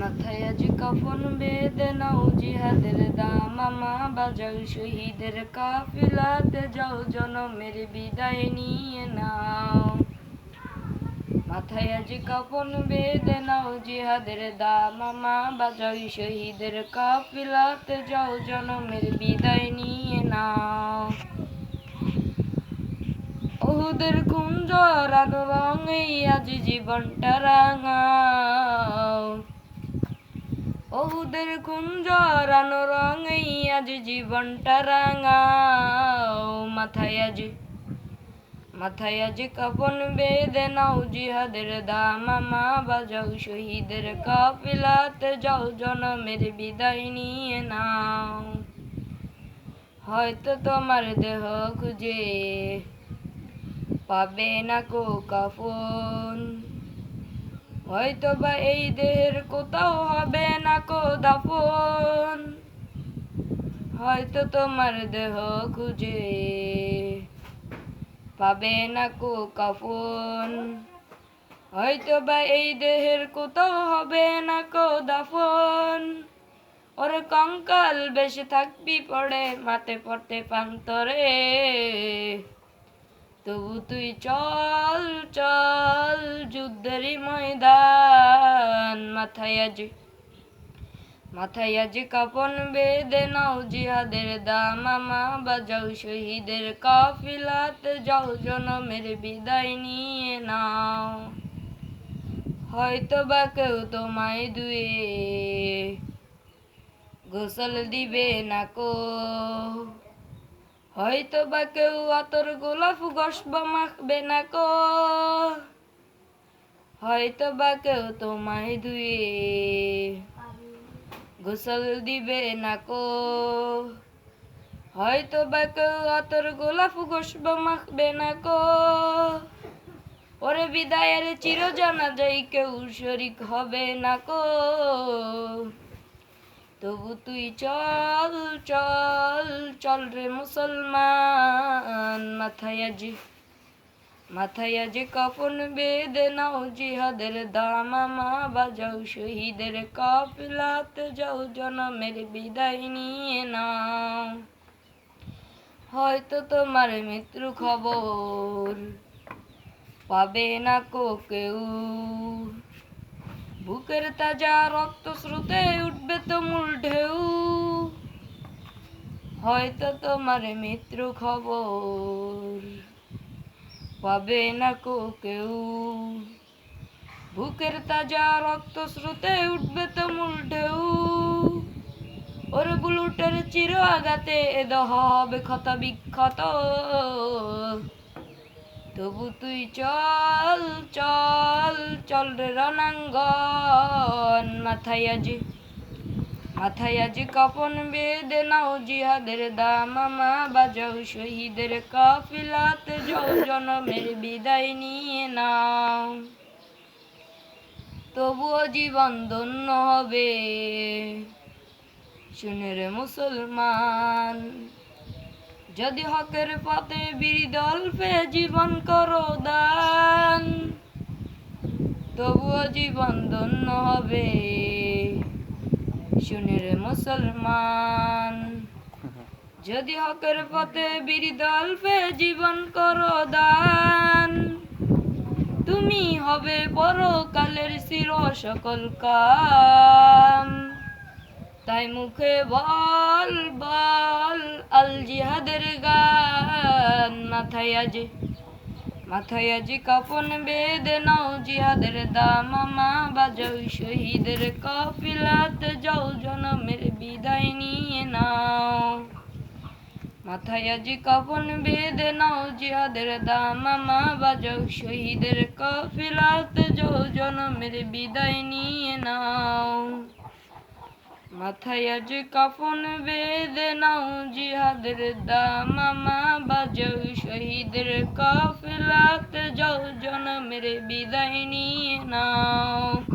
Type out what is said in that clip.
মাথায় আজ কাফন বেঁধে নাও জিহাদের দাম আমা বাজাও শহীদের কাফিলাতে যাও, জনমের বিদায় নিয়ে নাও। মাথায় আজ কাফন বেঁধে জিহাদের দাম আমা বাজাও শহীদের কাফিলাতে যাও, জনমের বিদায় নিয়ে নাও। ওহুদের কুঞ্জর আলো রঙে আজ জীবনটা রাঙাও। ওহুদের কুঞ্জর আলো রঙে আজ জীবনটা রাঙাও। মাথায় আজ মাথায় আজ কাপন বেঁধে নাও, জিহাদের দাম মা বাজাও, শহীদের কাফিলাতে যাও, জনমের বিদায় নিয়ে নাও। হয়তো তোমার দেহ খুঁজে পাবে না কো কাফন হয়তো বা এই দেহের কোথাও হবে না কো দাফন হয়তো তোমার দেহ খুঁজে পাবে না কো কাফন হয়তো বা এই দেহের কোথাও হবে না কো দাফন ওর কঙ্কাল বেশি থাকবি পড়ে মাতে পড়তে পান্তরে। তবু তুই চল চল যুদ্ধেরই ময়দান। মাথায় আজ মাথায় আজ কাপন বেঁধে নাও জিহাদের দাম। আমা বাজাও শহীদের কাফিলাতে, যাও জনমের বিদায় নিয়ে নাও। হয়তো বা কেউ তোমায় দুয়ে গোসল দিবে না কো। হয়তো বা কেউ আতর গোলাপ গসব মাখবে না ক। হয়তো বা কেউ তোমায় ধুয়ে গোসল দিবে না কো। হয়তো বা কেউ আতর গোলাপ গসব মাখবে না কো। ওরে বিদায়ের চির জানা যাই কেউ শরিক হবে না কো। তবু তুই চল চল চল রে মুসলমান। মাথায় আজ মাথায় আজ কাফন বেঁধে নাও জিহাদের দাম, আমা বাজাও শহীদের কাফিলাতে যাও, জনমের বিদায় নিয়ে নাও। হয়তো তোমার মৃত্যু খবর পাবে না কো কেউ। বুকের তাজা রক্ত স্রোতে উঠবে তুমুল ঢেউ। হয়তো তোমার মিত্র খবর পাবে না কো কেউ। বুকের তাজা রক্ত স্রোতে উঠবে তুমুল ঢেউ। ওর বুলুটের চির আঘাতে দহ হবে ক্ষত বিক্ষত। তবু তুই চল চল চল রে রণাঙ্গন। মাথায় আজ মাথায় আজ কাপন বেঁধে নাও জিহাদের দাম। আমা বাজাও শহীদের কাফিলাতে যাও, জনমের বিদায় নিয়ে নাও। তবুও জীবন ধন্য হবে, শুনে রে মুসলমান। যদি হকের পথে বিরিদল পে জীবন করো দান, তবুও জীবন ধন্য হবে। শুনের মুসলমান, যদি হকের পথে বিরিদল পে জীবন করো দান, তুমি হবে পরকালের চির সকল কাম। তাই মুখে বল বল, আল জিহাদের গান। মাথায় আজ মাথায় আজ কাপন বেঁধে নাও জিহাদের দাম। আমা বাজাও শহীদের কফিলাতে, যাও জনমের বিদায় নিয়ে নাও। মাথায় আজি কাপন বেঁধে নাও জিহাদের দাম। আমা বাজাও শহীদের কফিলাতে, যাও জনমের বিদায় নিয়ে নাও। মাথায় আজ কাফন বেঁধে নাও জিহাদের দাম আমা বাজাও শহীদের কাফেলাতে, যাও জনমের বিদায় নিয়ে নাও।